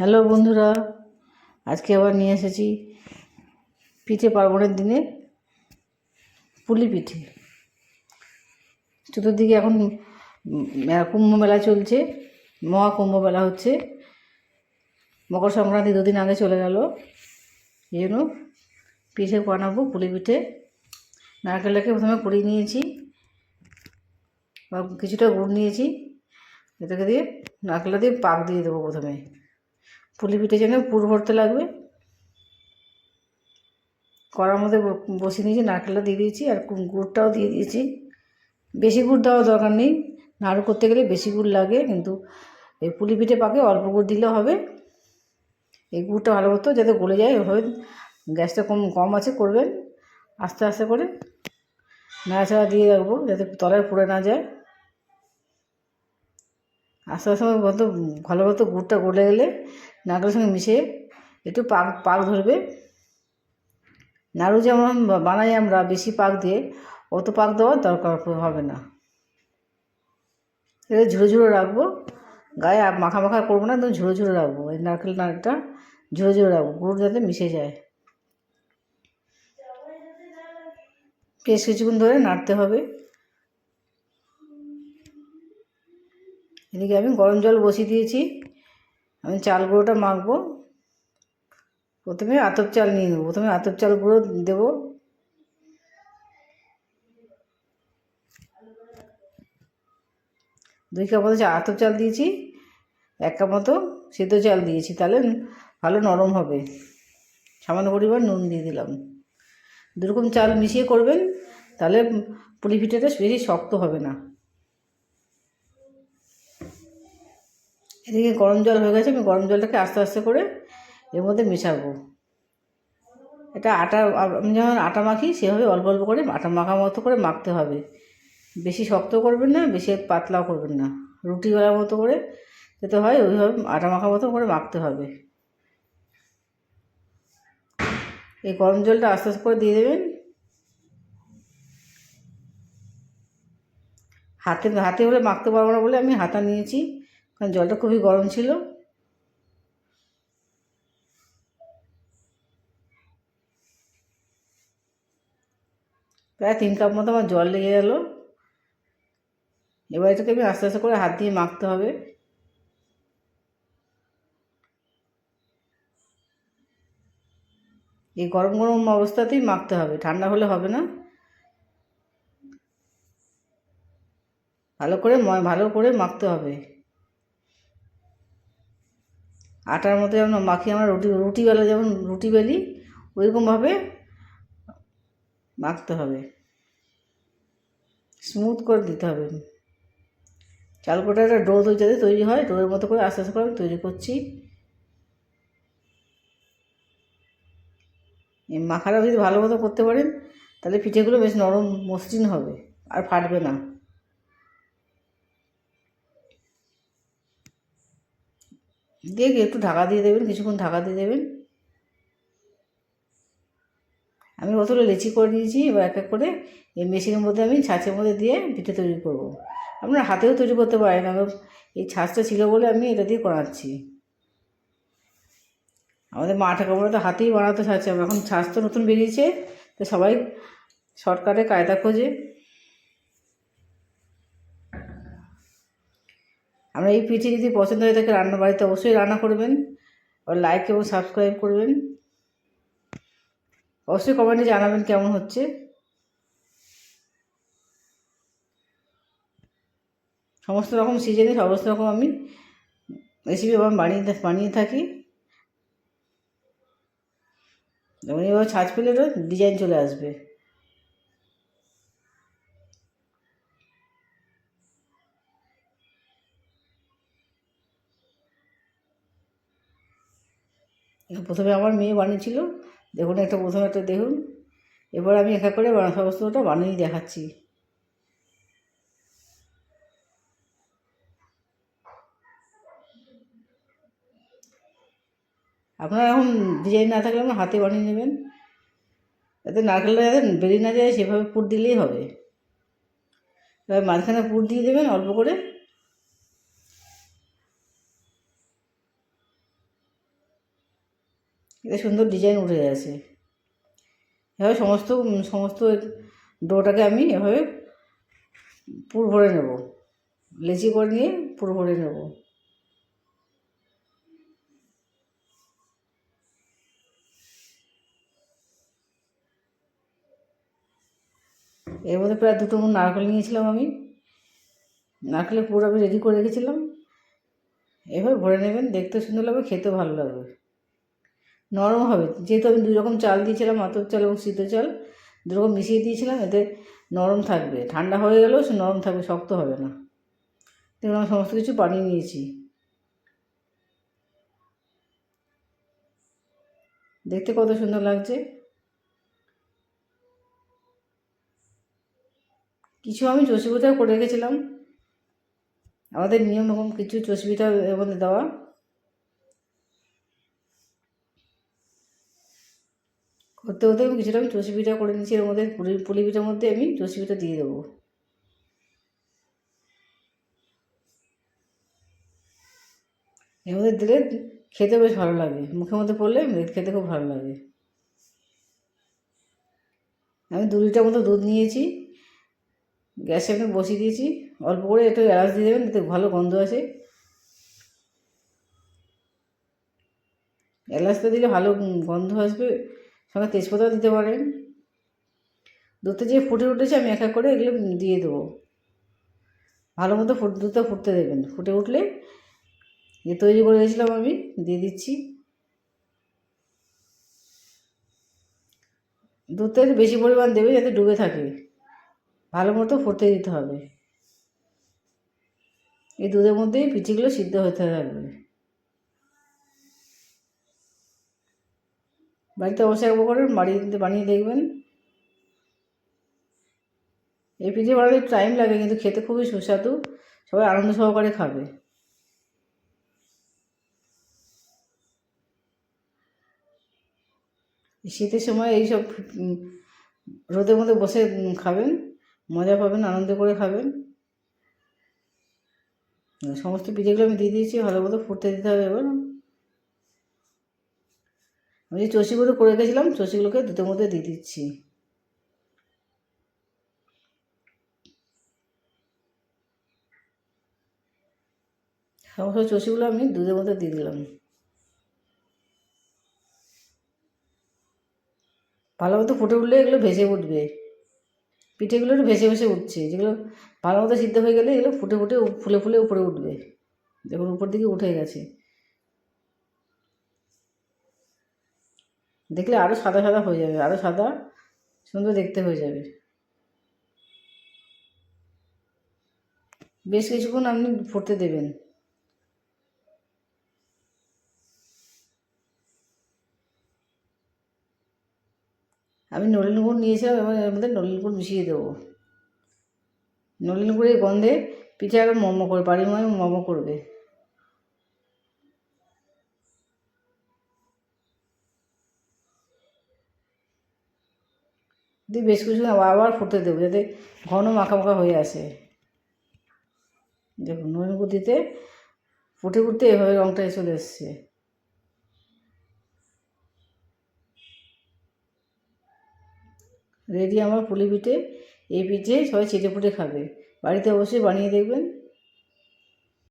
Hello বন্ধুরা, আজকে আবার নিয়ে এসেছি পিঠে পার্বণের দিনে পুলি পিঠে। চতুর্দিকে এখন কুম্ভ মেলা চলছে মহাকুম্ভ মেলা হচ্ছে। মকর সংক্রান্তি দুদিন আগে চলে গেল, এই জন্য পিঠে বানাবো পুলি পিঠে। নারকেলটাকে প্রথমে কুড়িয়ে নিয়েছি, বা কিছুটা গুড় নিয়েছি, এটাকে দিয়ে নারকেলটা দিয়ে পাক দিয়ে দেবো প্রথমে। পুলি পিঠে যেন পুর ভরতে লাগবে। কড়ার মধ্যে বসিয়ে নিয়েছি নারকেলটা দিয়ে দিয়েছি আর গুড়টাও দিয়ে দিয়েছি। বেশি গুড় দেওয়ার দরকার নেই, নাড়ু করতে গেলে বেশি গুড় লাগে কিন্তু এই পুলি পিঠে পাকে অল্প গুড় দিলেও হবে। এই গুড়টা ভালো মতো যাতে গলে যায় ওইভাবে গ্যাসটা কম কম আছে করবেন। আস্তে আস্তে করে নাড়াচাড়া দিয়ে রাখব যাতে তলায় পুড়ে না যায়। আস্তে আস্তে মতো ভালো মতো গুড়টা গলে গেলে নারকেলের সঙ্গে মিশিয়ে একটু পাক পাক ধরবে। নাড়ু যেমন বানাই আমরা, বেশি পাক দিয়ে অত পাক দেওয়ার দরকার হবে না। এটা ঝুড়ো ঝুড়ো রাখব। গায়ে মাখা মাখা করব না, একদম ঝুড়ো ঝুড়ো রাখব। এই নারকেল নাড়টা ঝুড়ো ঝুড়ো রাখব, গুড় যাতে মিশে যায়। বেশ কিছুক্ষণ ধরে নাড়তে হবে। এদিকে আমি গরম জল বসিয়ে দিয়েছি। আমি চাল গুঁড়োটা মাখবো। প্রথমে আতপ চাল নিয়ে নেব। প্রথমে আতপ চাল গুঁড়ো দেবো। দুই কাপ মতো আতপ চাল দিয়েছি। এক কাপ মতো সিদ্ধ চাল দিয়েছি। তাহলে ভালো নরম হবে। সামান্য পরিমাণ নুন দিয়ে দিলাম। দুরকম চাল মিশিয়ে করবেন, তাহলে পুলি পিঠাটা বেশি শক্ত হবে না। এদিকে গরম জল হয়ে গেছে, আমি গরম জলটাকে আস্তে আস্তে করে এর মধ্যে মেশাবো। এটা আটা, আমি যেমন আটা মাখি, সেভাবে অল্প অল্প করে আটা মাখা মতো করে মাখতে হবে। বেশি শক্ত করবেন না, বেশি পাতলাও করবেন না। রুটি বেলার মতো করে যেতে হয়, ওইভাবে আটা মাখা মতো করে মাখতে হবে। এই গরম জলটা আস্তে আস্তে করে দিয়ে দেবেন। হাতে হাতে হলে মাখতে পারব না বলে আমি হাতা নিয়েছি। কারণ জলটা খুবই গরম ছিল। প্রায় তিন কাপ মতো আমার জল লেগে গেল। এবার এটাকে আমি আস্তে আস্তে করে হাত দিয়ে মাখতে হবে। এই গরম গরম অবস্থাতেই মাখতে হবে, ঠান্ডা হলে হবে না। ভালো করে ভালো করে মাখতে হবে। আটার মতো যেমন মাখি আমরা রুটি রুটি বেলা যেমন রুটি বেলি, ওইরকমভাবে মাখতে হবে। স্মুথ করে দিতে হবে। চালকোটা একটা ডো যাতে তৈরি হয়, ডোয়ের মতো করে আস্তে আস্তে করে আমি তৈরি করছি। এই মাখাটা যদি ভালো মতো করতে পারেন, তাহলে পিঠেগুলো বেশ নরম মসৃণ হবে, আর ফাটবে না। দিয়ে একটু ঢাকা দিয়ে দেবেন, কিছুক্ষণ ঢাকা দিয়ে দেবেন। আমি কতগুলো লেচি করে নিয়েছি, এবার এক এক করে এই মেশিনের মধ্যে আমি ছাঁচের মধ্যে দিয়ে পিঠে তৈরি করব। আপনার হাতেও তৈরি করতে পারেন আমার এই ছাঁচটা ছিল বলে আমি এটা দিয়ে করাচ্ছি। আমাদের মা ঠাকুমারা তো হাতেই বানাতে ছাঁচে, এখন ছাঁচ তো নতুন বেরিয়েছে, তো সবাই শর্টকাটে কায়দা খোঁজে। আমরা এই পিঠে যদি পছন্দ হয়ে থাকে রান্না বাড়িতে অবশ্যই রান্না করবেন আর লাইক এবং সাবস্ক্রাইব করবেন। অবশ্যই কমেন্টে জানাবেন কেমন হচ্ছে। সমস্ত রকম সিজনে সমস্ত রকম আমি রেসিপি আমার বানিয়ে বানিয়ে থাকি। যেমন এবার ছাঁচ পেলে ডিজাইন চলে আসবে। প্রথমে আমার মেয়ে বানিয়েছিল, দেখুন একটা, প্রথমে একটা দেখুন। এবার আমি একা করে সমস্তটা বানিয়ে দেখাচ্ছি। আপনারা এখন ডিজাইন না থাকলে আপনার হাতে বানিয়ে নেবেন। যাতে নারকেলটা যাতে বেরিয়ে না যায়, সেভাবে পুর দিলেই হবে। এবার মাঝখানে পুর দিয়ে দেবেন, অল্প করে। এটা সুন্দর ডিজাইন উঠে আছে এভাবে সমস্ত সমস্ত ডোটাকে আমি এভাবে পুর ভরে নেব। লেচি করে নিয়ে পুর ভরে নেব। এর মধ্যে প্রায় দুটো মন নারকেল নিয়েছিলাম আমি। নারকেলের পুর আমি রেডি করে রেখেছিলাম। এভাবে ভরে নেবেন, দেখতে সুন্দর লাগবে, খেতেও ভালো লাগবে। নরম হবে। যেহেতু আমি দুই রকম চাল দিয়েছিলাম আতপ চাল এবং সিদ্ধ চাল দু রকম মিশিয়ে দিয়েছিলাম, এতে নরম থাকবে। ঠান্ডা হয়ে গেলেও সে নরম থাকবে, শক্ত হবে না। দেখুন আমি সমস্ত কিছু বানিয়ে নিয়েছি। দেখতে কত সুন্দর লাগছে। কিছু আমি চষি করে রেখেছিলাম। আমাদের নিয়ম এরকম কিছু চষি এর মধ্যে দেওয়া। করতে করতে আমি কিছুটা আমি চষি পিঠা করে নিয়েছি, এর মধ্যে পুলি পুলি পিঠার মধ্যে আমি চষি পিঠা দিয়ে দেবো। এর মধ্যে দিলে খেতে বেশ ভালো লাগে, মুখের মধ্যে পড়লে খেতে খুব ভালো লাগে। আমি দু লিটার মতো দুধ নিয়েছি, গ্যাসে আমি বসিয়ে দিয়েছি, অল্প করে একটু এলাচ দিয়ে দেবেন, এতে ভালো গন্ধ আছে এলাচটা দিলে ভালো গন্ধ আসবে সঙ্গে তেজপাতাও দিতে পারেন। দুধটা যে ফুটে উঠেছে, আমি এক এক করে এগুলো দিয়ে দেবো। ভালো মতো ফুট, দুধটা ফুটতে দেবেন। ফুটে উঠলে যে তৈরি করে রেখেছিলাম আমি, দিয়ে দিচ্ছি। দুধটা বেশি পরিমাণ দেবে যাতে ডুবে থাকে। ভালো মতো ফুটতে দিতে হবে। এই দুধের মধ্যেই পিঠিগুলো সিদ্ধ হতে থাকবে। বাড়িতে অবশ্যই একবার করে বাড়িয়ে দিতে বানিয়ে দেখবেন। এই পিঠে বানাতে টাইম লাগে, কিন্তু খেতে খুবই সুস্বাদু। সবাই আনন্দ সহকারে খাবে। শীতের সময় এইসব রোদের মধ্যে বসে খাবেন, মজা পাবেন, আনন্দ করে খাবেন। সমস্ত পিঠেগুলো আমি দিয়ে দিয়েছি, ভালো মতো ফুটতে দিতে হবে এবার। আমি যে চষিগুলো করে রেখেছিলাম, চষিগুলোকে দুটোর মধ্যে দিয়ে দিচ্ছি। সমস্ত চষিগুলো আমি দুধের মধ্যে দিয়ে দিলাম। ভালো মতো ফুটে উঠলে এগুলো ভেসে উঠবে। পিঠেগুলো একটু ভেসে ভেসে উঠছে। যেগুলো ভালো মতো সিদ্ধ হয়ে গেলে এগুলো ফুটে ফুটে ফুলে ফুলে উপরে উঠবে। দেখুন, উপর দিকে উঠে গেছে। দেখলে আরও সাদা সাদা হয়ে যাবে আরও সাদা সুন্দর দেখতে হয়ে যাবে। বেশ কিছুক্ষণ আপনি ফুটতে দেবেন। আমি নলেন গুড় নিয়েছিলাম এবং এর মধ্যে নলেন গুড় মিশিয়ে দেবো। নলেন গুড়ের গন্ধে পিঠে আরও মোমো করে, বাড়ির মোমো করবে। দিয়ে বেশ কিছু আবার আবার ফুটতে দেবো, যাতে ঘন মাখা মাখা হয়ে আসে। দেখুন, নুন দিতে ফুটে ফুটতে এভাবে রঙটা চলে এসছে। রেডি আমার পুলি পিঠে। এই পিঠে সবাই চেটে ফুটে খাবে। বাড়িতে অবশ্যই বানিয়ে দেখবেন।